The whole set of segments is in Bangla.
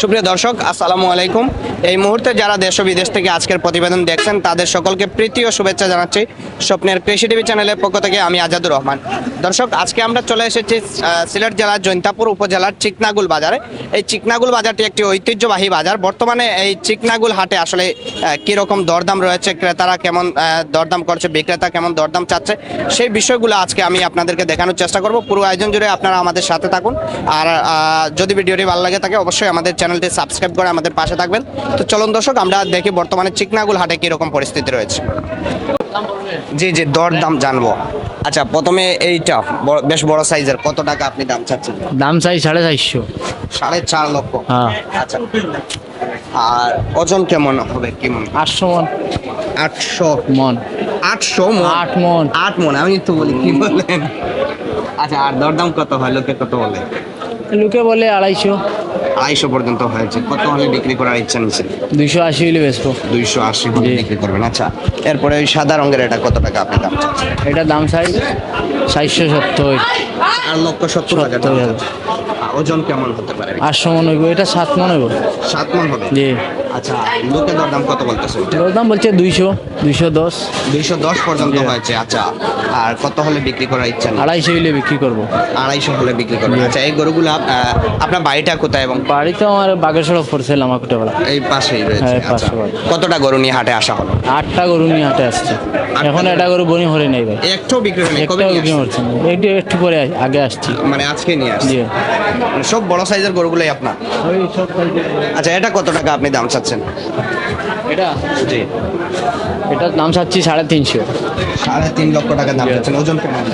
সুপ্রিয় দর্শক, আসসালামু আলাইকুম। এই মুহূর্তে যারা দেশ বিদেশ থেকে আজকের প্রতিবেদন দেখছেন, তাদের সকলকে প্রীতি ও শুভেচ্ছা জানাচ্ছি স্বপ্নের কৃষি টিভি চ্যানেলের পক্ষ থেকে আমি আজাদুর রহমান। দর্শক, আজকে আমরা চলে এসেছি সিলেট জেলার জৈন্তাপুর উপজেলার চিকনাগুল বাজারে। এই চিকনাগুল বাজারটি একটি ঐতিহ্যবাহী বাজার। বর্তমানে এই চিকনাগুল হাটে আসলে কীরকম দরদাম রয়েছে, ক্রেতারা কেমন দরদাম করছে, বিক্রেতা কেমন দরদাম চাচ্ছে, সেই বিষয়গুলো আজকে আমি আপনাদেরকে দেখানোর চেষ্টা করব। পুরো আয়োজন জুড়ে আপনারা আমাদের সাথে থাকুন। আর যদি ভিডিওটি ভালো লাগে থাকে, অবশ্যই আমাদের চ্যানেলটি সাবস্ক্রাইব করে আমাদের পাশে থাকবেন। তো চলুন দর্শক আমরা দেখি বর্তমানে চিকনাগুল হাটে কীরকম পরিস্থিতি রয়েছে। জি জি দর দাম জানব। আচ্ছা প্রথমে এইটা বেশ বড় সাইজের কত টাকা আপনি দাম চাচ্ছেন? দাম চাই সাড়ে চারশো। সাড়ে চার লক্ষ। হ্যাঁ। আচ্ছা আর ওজন কেমন হবে কি মন? আটশো মন। আটশো মন। আটশো মন? আট মন। আট মন আমি তো বলি কি বলেন? আচ্ছা আর দরদাম কত হয় লোকে কত বলে? লোকে বলে আড়াইশো। আড়াইশো পর্যন্ত হয়েছে। কত হলে বিক্রি করার ইচ্ছা নিচ্ছে? দুইশো আশি হলে বেচবো। দুইশো আশি হলে বিক্রি করবেন। আচ্ছা এরপরে ওই সাদা রঙের এটা কত টাকা আপনি দাম এটা দাম চাই চারশো সত্তর। চার লক্ষ সত্তর টাকা। ওজন কেমন হতে পারে? আটশো মন হইব এটা সাত মন হইব। সাত মন হবে? জি। আচ্ছা লোকে দরদাম কত বলতেছে? ওর দাম বলছে দুইশো দুইশো দশ। দুইশো দশ পর্যন্ত হয়েছে আচ্ছা। আর কত হলে বিক্রি করার ইচ্ছা আড়াইশো হইলে বিক্রি করব। আড়াইশো হলে বিক্রি করবেন। আচ্ছা এই গরুগুলা আপনার বাড়িটা কোথায় এবং বাড়িতে আমার সড়ক পড়ছিল আমার কুটেবেলা এই পাশেই রয়েছে হ্যাঁ, আচ্ছা। কতটা গরু নিয়ে হাটে আসা হলো? আটটা গরু নিয়ে হাটে আসছে। এখন এটা গরু বনি হরে নাই ভাই। একটাও বিক্রি হয়নি কবে বিক্রি আসছেন? করছে একটু একটু পরে আগে আসছি। মানে আজকে নিয়ে আসছে মানে সব বড় সাইজের গরুগুলোই আপনার? আচ্ছা এটা কত টাকা আপনি দাম চাচ্ছেন? এটা? জি। এটার দাম চাচ্ছি সাড়ে তিনশো। সাড়ে তিন লক্ষ টাকা দাম চাচ্ছেন। ওজন কেমন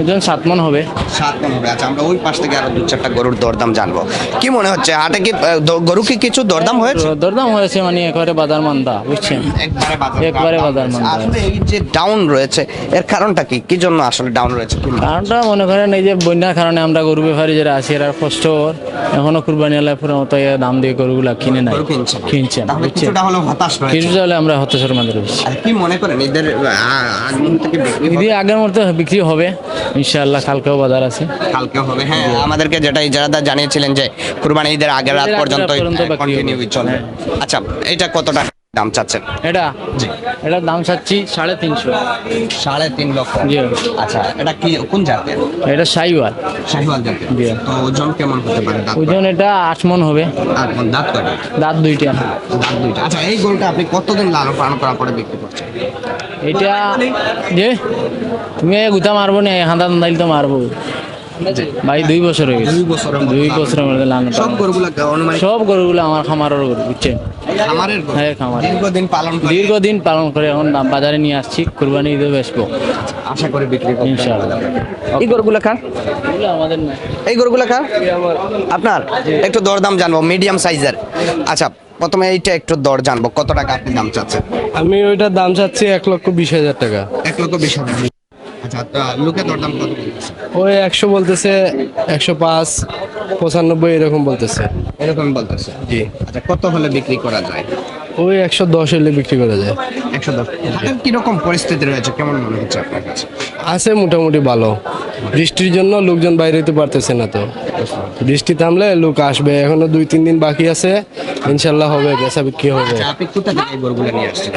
ওজন সাত মন হবে। সাত মন হবে। আচ্ছা আমরা ওই পাশ থেকে আরও দু চারটা গরুর দরদাম জানব। কি মনে হচ্ছে হাটে কি গরু কি কিছু দরদাম হয়েছে? দরদাম হয়েছে মানে একেবারে বাজার মান্দা বুঝছেন? একবারে বাজার বাজার মন্দা। আসলে এই যে ডাউন রয়েছে এর কারণটা কি? কি জন্য আসলে ডাউন রয়েছে কারণটা মনে করেন এই যে বন্যার কারণে আমরা গরু ব্যাপারী যারা আছি এরা কষ্ট এখনও কুরবানি আল্লাহ পুরো মতো দাম দিয়ে গরুগুলা কিনে নাই। কিনছেন কিছুটা হলো হতাশ কিছুটা হলে আমরা হতাশার মাঝে রয়েছি। কি মনে করেন এদের আগের মতো বিক্রি হবে। ইনশাআল্লাহ কালকেও বাজার আছে কালকেও হবে হ্যাঁ আমাদেরকে যেটা ইজারাদার জানিয়েছিলেন যে কুরবানি ঈদের আগের রাত পর্যন্ত কন্টিনিউ। চলবে হ্যাঁ। আচ্ছা এটা কত টাকা দাম চাচ্ছেন? এটা? এটার দাম চাচ্ছি সাড়ে তিনশো। সাড়ে তিন লক্ষ। জি। আচ্ছা এটা কি কোন জাতের? এটা শাহিওয়াল জাতের। জি। তো ওজন কেমন হতে পারে ওজন এটা আট মন হবে? আর কোন দাঁত কয়টা? দাঁত দুইটা। দাঁত দুইটা। আচ্ছা এই গরুটা আপনি কতদিন লালন পালন করার পরে বিক্রি করছেন? এটা যে তুমি গুতা মারবো না হাঁদা দাইল তো মারবো। ভাই দুই বছর হয়ে গেছে। দুই বছরের মধ্যে লালন সব গরুগুলা অনুমানিক সব গরুগুলো আমার খামারের গরু বুঝছেন? খামারের হ্যাঁ খামার। দীর্ঘদিন পালন করে দীর্ঘদিন পালন করে এখন বাজারে নিয়ে আসছি কুরবানি ঈদে বেচবো। আশা করে বিক্রি করবেন ইনশাআল্লাহ। এই গরুগুলা কার? এগুলো আমাদের না। এই গরুগুলা কার? আপনার? একটু দরদাম জানব মিডিয়াম সাইজের আচ্ছা প্রথমে এইটা একটু দর জানব কত টাকা আপনি দাম চাচ্ছেন? আমি ওইটার দাম চাচ্ছি এক লক্ষ বিশ হাজার টাকা। এক লক্ষ বিশ হাজার। আচ্ছা লোকে দরদাম কত বলতেছে? ওই একশো বলতেছে একশো পাঁচ পঁচানব্বই এরকম বলতেছে। এরকম বলতেছে? জি। আচ্ছা কত হলে বিক্রি করা যায়? ওই একশো দশ হলে বিক্রি করা যায়। একশো দশ। কীরকম পরিস্থিতি রয়েছে? কেমন মনে হচ্ছে আপনার কাছে? আছে মোটামুটি ভালো। বৃষ্টির জন্য লোকজন বাইরে হতে পারতেছে না তো। বৃষ্টি থামলে লোক আসবে। এখনও দুই তিন দিন বাকি আছে। ইনশাল্লাহ হবে বেচা বিক্রি হবে। আচ্ছা,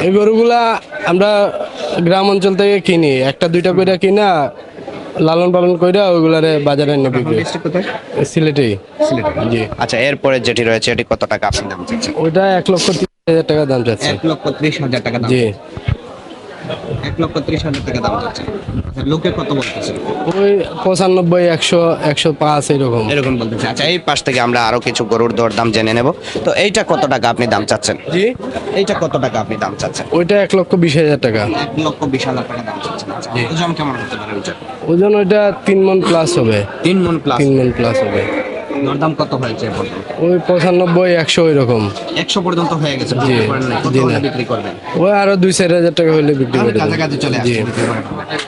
এই গরুগুলা আমরা গ্রাম অঞ্চল থেকে কিনি। একটা দুইটা করে কিনা লালন পালন কইরা ওইগুলারে বাজারে এনে বিক্রি। কোথায়? সিলেটে। জি। আচ্ছা এরপরে যেটি রয়েছে এটি কত টাকা আপনি দাম চাচ্ছেন? ওইটা এক লক্ষ তিরিশ হাজার টাকা দাম চাচ্ছে। এক লক্ষ ত্রিশ হাজার টাকা দাম জি। এক লক্ষ ত্রিশ হাজার টাকা দাম আচ্ছা লোকে কত বলতেছে? ওই পঁচানব্বই একশো একশো পাঁচ এরকম। এরকম বলতেছে। আচ্ছা এই পাশ থেকে আমরা আরও কিছু গরুর দর দাম জেনে নেব। তো এইটা কত টাকা আপনি দাম চাচ্ছেন? জি? এইটা কত টাকা আপনি দাম চাচ্ছেন? ওইটা এক লক্ষ বিশ হাজার টাকা। এক লক্ষ বিশ হাজার টাকা দাম চাচ্ছেন। আচ্ছা ওজন কেমন হতে পারে ওজন ওইটা তিন মন প্লাস হবে। তিন মন প্লাস তিন মন প্লাস হবে। দরদাম কত হয়েছে ওই পঁচানব্বই একশো এরকম একশো পর্যন্ত হয়ে গেছে বিক্রি করবেন? ওই আরও দুই চার হাজার টাকা হলে বিক্রি করে কাছাকাছি চলে আসছে।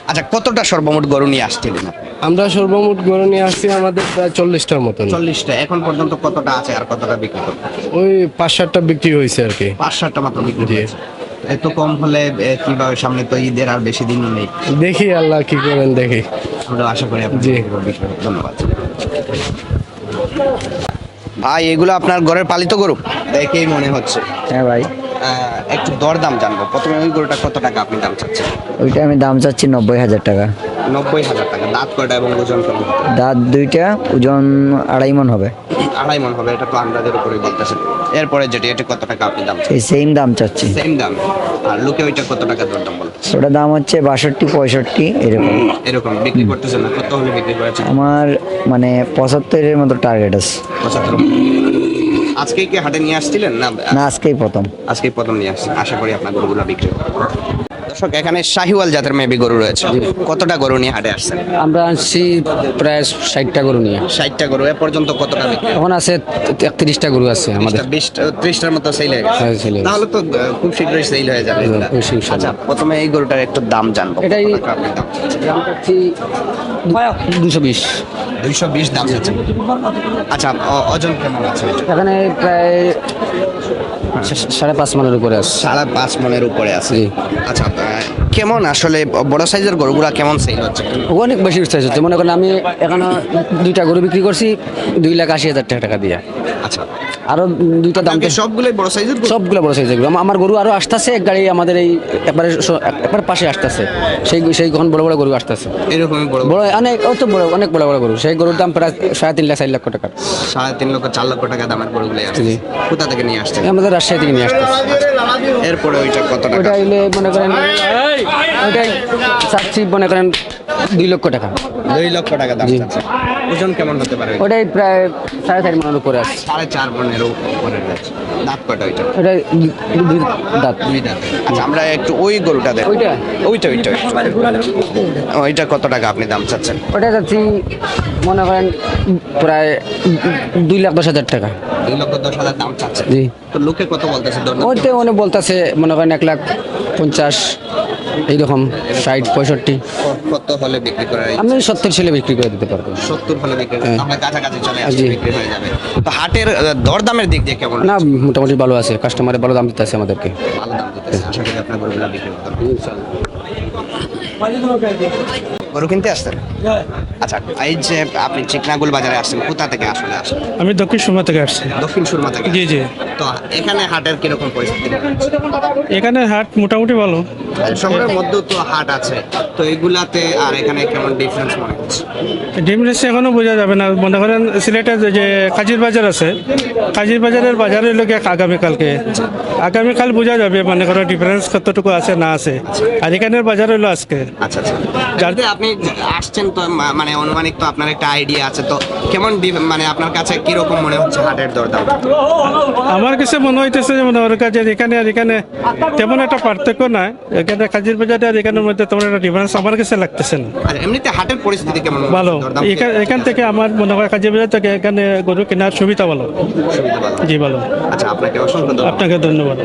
আচ্ছা কতটা সর্বমোট গরু নিয়ে আসছিলেন আমরা সর্বমোট গরু নিয়ে আসছি আমাদের প্রায় চল্লিশটার মতন। চল্লিশটা এখন পর্যন্ত কতটা আছে আর কতটা বিক্রি করবেন? ওই পাঁচ সাতটা বিক্রি হয়েছে আর কি। পাঁচ সাতটা মাত্র বিক্রি হয়েছে। এত কম হলে কীভাবে সামনে তো ঈদের আর বেশি দিন নেই। দেখি আল্লাহ কি করেন দেখি। আমরা আশা করি আপনি। ধন্যবাদ। ভাই এগুলো আপনার ঘরের পালিত গরু। দেখেই মনে হচ্ছে। হ্যাঁ ভাই। একটু দরদাম জানব। প্রথমে ওই গরুটা কত টাকা আপনি দাম চাচ্ছেন? ওইটা আমি দাম চাচ্ছি নব্বই হাজার টাকা। নব্বই হাজার টাকা। দাঁত কয়টা এবং ওজন কেমন? দাঁত দুইটা ওজন আড়াই মন হবে। আড়াই মন হবে এটা তো আন্দাজের উপরে বলতেছেন। এরপরে যেটি এটা কত টাকা আপনি দাম এই সেম দাম চাচ্ছি। সেম দাম। আর লোকে ওইটা কত টাকা দরদাম বলে? ওটার দাম হচ্ছে বাষট্টি পঁয়ষট্টি এরকম। এরকম। বিক্রি করতেছেন না কত হলে বিক্রি করেছেন? আমার মানে পঁচাত্তরের মতো টার্গেট আছে। পঁচাত্তর। আজকে কি হাটে নিয়ে আসছিলেন না? না আজকেই প্রথম। আজকে প্রথম নিয়ে আসছেন। আশা করি আপনার গরুগুলো বিক্রি হবে। দর্শক এখানে শাহিওয়াল জাতের মেবি গরু রয়েছে। কতটা গরু নিয়ে হাটে আসছেন? আমরা আনছি প্রায় ষাটটা গরু নিয়ে। ষাটটা গরু এ পর্যন্ত কতটা বিক্রি এখন আছে একত্রিশটা গরু আছে আমাদের। ত্রিশটার মতো সেল হয়ে গেছে। হ্যাঁ, হয়ে গেছে। তাহলে তো খুব শীঘ্রই সেল হয়ে যাবে। sale আচ্ছা প্রথমে এই গরুটার একটু দাম জানব। এটাই- দুশো বিশ। দুইশো বিশ দাম যাচ্ছে। আচ্ছা ওজন কেমন আছে? এখানে প্রায় সাড়ে পাঁচ মনের উপরে আছে। সাড়ে পাঁচ মনের উপরে আছে। আচ্ছা কেমন আসলে বড় সাইজের গরুগুলা কেমন সেল হচ্ছে? অনেক বেশি সাইজ হচ্ছে। মনে করেন আমি এখানে দুইটা গরু বিক্রি করছি দুই লাখ আশি হাজার টাকা দিয়ে। আচ্ছা। আরও দুইটা দাম সবগুলোই বড় সাইজের সবগুলো বড় সাইজের আমার গরু আরও আসতেছে এক গাড়ি আমাদের এই একবারে একবার পাশে আসতেছে। সেই সেই কখন বড় বড় গরু আসতেছে। এরকমই বড় বড় অনেক অত বড় অনেক বড় বড় গরু। সেই গরুর দাম প্রায় সাড়ে তিন লাখ চার লক্ষ টাকা সাড়ে তিন লক্ষ চার লক্ষ টাকা দামের গরুগুলাই আসছে। কোথা থেকে নিয়ে আসছে আমাদের রাজশাহী থেকে নিয়ে আসতেছে। এরপরে ওইটা কত টাকা? ওইটা হইলে মনে করেন ওইটাই চাচ্ছি মনে করেন দুই লক্ষ টাকা। দুই লক্ষ টাকা দাম। চাচ্ছে। ওজন কেমন হতে পারে? ওটাই প্রায় সাড়ে চার মনের উপরে আছে। সাড়ে চার মনের উপরে যাচ্ছে দাঁত কটা ওইটা? ওটাই দুই দাঁত। দুই দাঁত। আচ্ছা আমরা একটু ওই গরুটা দেখ ওইটা? ওইটা ওইটা ওইটা। কত টাকা আপনি দাম চাচ্ছেন? ওটা যাচ্ছি মনে করেন প্রায় দুই লাখ দশ হাজার টাকা। দুই লক্ষ দশ হাজার দাম চাচ্ছেন? জি। তো লোকে কত বলতেছে? ওইটা মানে বলতেছে মনে করেন এক লাখ পঞ্চাশ। এইরকম ষাট পঁয়ষট্টি। কত হলে বিক্রি করে আমি সত্তর ছেলে বিক্রি করে দিতে পারব। সত্তর হলে বিক্রি আমরা কাছাকাছি চলে আসি বিক্রি হয়ে যাবে। তো হাটের দরদামের দিক দিয়ে কেমন না মোটামুটি ভালো আছে। কাস্টমারে ভালো দাম দিতে আছে আমাদেরকে। ভালো দাম আশা করি আপনার গরুগুলা বিক্রি করতে গরু কিনতে আসছেন? আচ্ছা এই যে আপনি চিকনাগুল বাজারে আসছেন কোথা থেকে আসলে আসেন আমি দক্ষিণ সুরমা থেকে আসছি। দক্ষিণ সুরমা থেকে? জি জি। তো এখানে হাটের কীরকম পরিস্থিতি? এখানে হাট মোটামুটি ভালো। শহরের মধ্যেও তো হাট আছে তো এগুলাতে আর এখানে কেমন ডিফারেন্স মনে হচ্ছে ডিমরেসে এখনও বোঝা যাবে না। মনে করেন সিলেটের যে কাজির বাজার আছে কাজির বাজারের বাজারে লোকে আগামীকালকে আগামীকাল বোঝা যাবে মনে করো ডিফারেন্স কতটুকু আছে না আছে। আর এখানের বাজার হলো আজকে। আচ্ছা আচ্ছা। যাতে আপনি আসছেন তো মানে অনুমানিক তো আপনার একটা আইডিয়া আছে তো কেমন মানে আপনার কাছে কীরকম মনে হচ্ছে হাটের দরদাম? আমার কাছে মনে হইতেছে যে মনে হয় যে এখানে আর এখানে তেমন একটা পার্থক্য নাই। এখানে কাজির বাজারে আর এখানের মধ্যে তেমন একটা ডিফারেন্স আমার কাছে লাগতেছে না। আর এমনিতে হাটের পরিস্থিতি কেমন ভালো। এখান এখান থেকে আমার মনে হয় কাজে বাজার থেকে এখানে গরু কেনার সুবিধা ভালো। জি ভালো। আচ্ছা আপনাকে অসংখ্য আপনাকে ধন্যবাদ।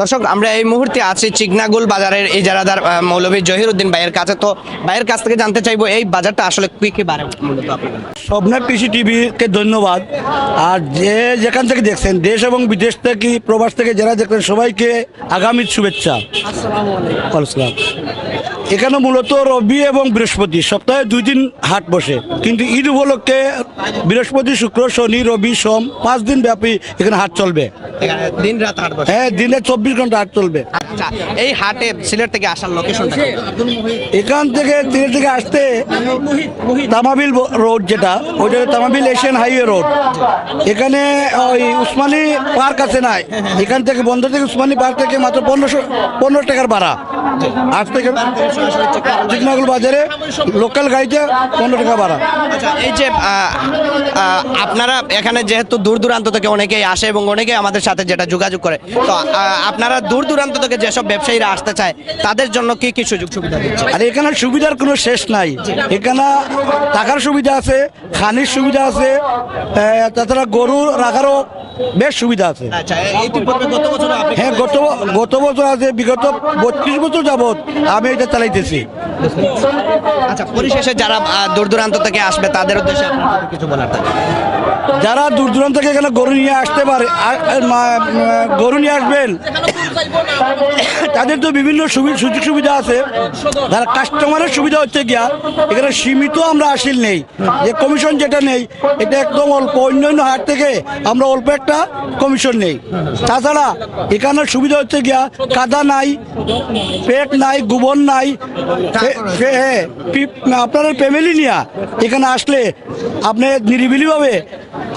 দর্শক আমরা এই মুহূর্তে আছি চিকনাগুল বাজারের এই জারাদার মৌলভী জহিরুদ্দিন ভাইয়ের কাছে। তো ভাইয়ের কাছ থেকে জানতে চাইব এই বাজারটা আসলে কি কি বাড়ে মূলত স্বপ্নের কৃষি টিভিকে ধন্যবাদ। আর যে যেখান থেকে দেখছেন দেশ এবং বিদেশ থেকে প্রবাস থেকে যারা দেখছেন সবাইকে আগামীর শুভেচ্ছা। আসসালাম। এখানে মূলত রবি এবং বৃহস্পতি সপ্তাহে দুই দিন হাট বসে। কিন্তু ঈদ উপলক্ষে বৃহস্পতি শুক্র শনি রবি সোম পাঁচ দিন ব্যাপী এখানে হাট চলবে। দিন রাত হাট বসে। হ্যাঁ দিনে চব্বিশ ঘণ্টা হাট চলবে। আচ্ছা এই হাটে সিলেট থেকে আসার লোকেশনটা এখান থেকে দিনে থেকে আসতে তামাবিল রোড যেটা ওইটা তামাবিল এশিয়ান হাইওয়ে রোড। এখানে ওই উসমানী পার্ক আছে নাই এখান থেকে বন্ধ থেকে উসমানী পার্ক থেকে মাত্র পনেরোশো পনেরো টাকার ভাড়া। আজ থেকে চিকনাগুল বাজারে লোকাল গাড়িতে পনেরো টাকা ভাড়া। আচ্ছা এই যে আপনারা এখানে যেহেতু দূর দূরান্ত থেকে অনেকেই আসে এবং অনেকেই আমাদের সাথে যেটা যোগাযোগ করে তো আপনারা দূর দূরান্ত থেকে যেসব ব্যবসায়ীরা আসতে চায় তাদের জন্য কি কি সুযোগ সুবিধা আর এখানে সুবিধার কোনো শেষ নাই। এখানে টাকার সুবিধা আছে খানির সুবিধা আছে তাছাড়া গরু রাখারও বেশ সুবিধা আছে। আচ্ছা হ্যাঁ গত গত বছর আছে বিগত বত্রিশ বছর যাবৎ আমি এটা চালাইতেছি। আচ্ছা পরিশেষে যারা দূর দূরান্ত থেকে আসবে তাদের উদ্দেশ্যে কিছু বলার থাকে। যারা দূর দূরান্ত থেকে এখানে গরু নিয়ে আসতে পারে গরু নিয়ে আসবেন তাদের তো বিভিন্ন সুযোগ সুবিধা আছে। তারা কাস্টমারের সুবিধা হচ্ছে গিয়া, এখানে সীমিত আমরা আসিল নেই। যে কমিশন যেটা নেই, এটা একদম অল্প। অন্যান্য অন্য হাট থেকে আমরা অল্প একটা কমিশন নেই। তাছাড়া এখানে সুবিধা হচ্ছে গিয়া, কাদা নাই, পেট নাই, গোবর নাই আপনার ফ্যামিলি নিয়ে এখানে আসলে আপনি নিরিবিলিভাবে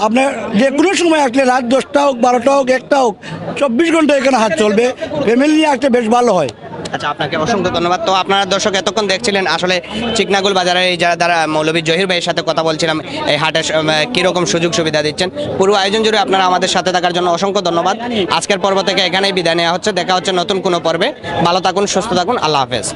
আপনার যে কোনো সময় আসলে রাত দশটা হোক বারোটা হোক একটা হোক চব্বিশ ঘণ্টা এখানে হাট চলবে। ফ্যামিলি নিয়ে আসলে বেশ ভালো হয়। আচ্ছা আপনাকে অসংখ্য ধন্যবাদ। তো আপনারা দর্শক এতক্ষণ দেখছিলেন আসলে চিকনাগুল বাজারে এই যারা দ্বারা মৌলভী জহির ভাইয়ের সাথে কথা বলছিলাম এই উম, কীরকম সুযোগ সুবিধা দিচ্ছেন পুরো আয়োজন জুড়ে আপনারা আমাদের সাথে থাকার জন্য অসংখ্য ধন্যবাদ। আজকের পর্ব থেকে এখানেই বিদায় নেওয়া হচ্ছে। দেখা হচ্ছে নতুন কোনো পর্বে। ভালো থাকুন সুস্থ থাকুন। আল্লাহ হাফেজ।